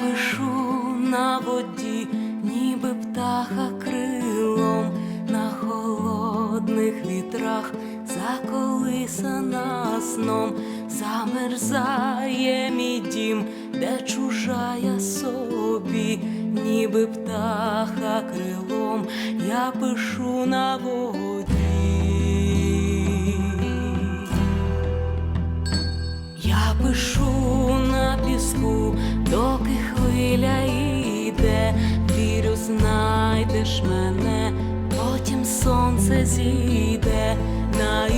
пишу на воді, ніби птаха крилом, на холодних вітрах заколисана сном, замерзає мій дім, де чужая собі, ніби птаха крилом, я пишу на воді. Я пишу на піску. sözü de nail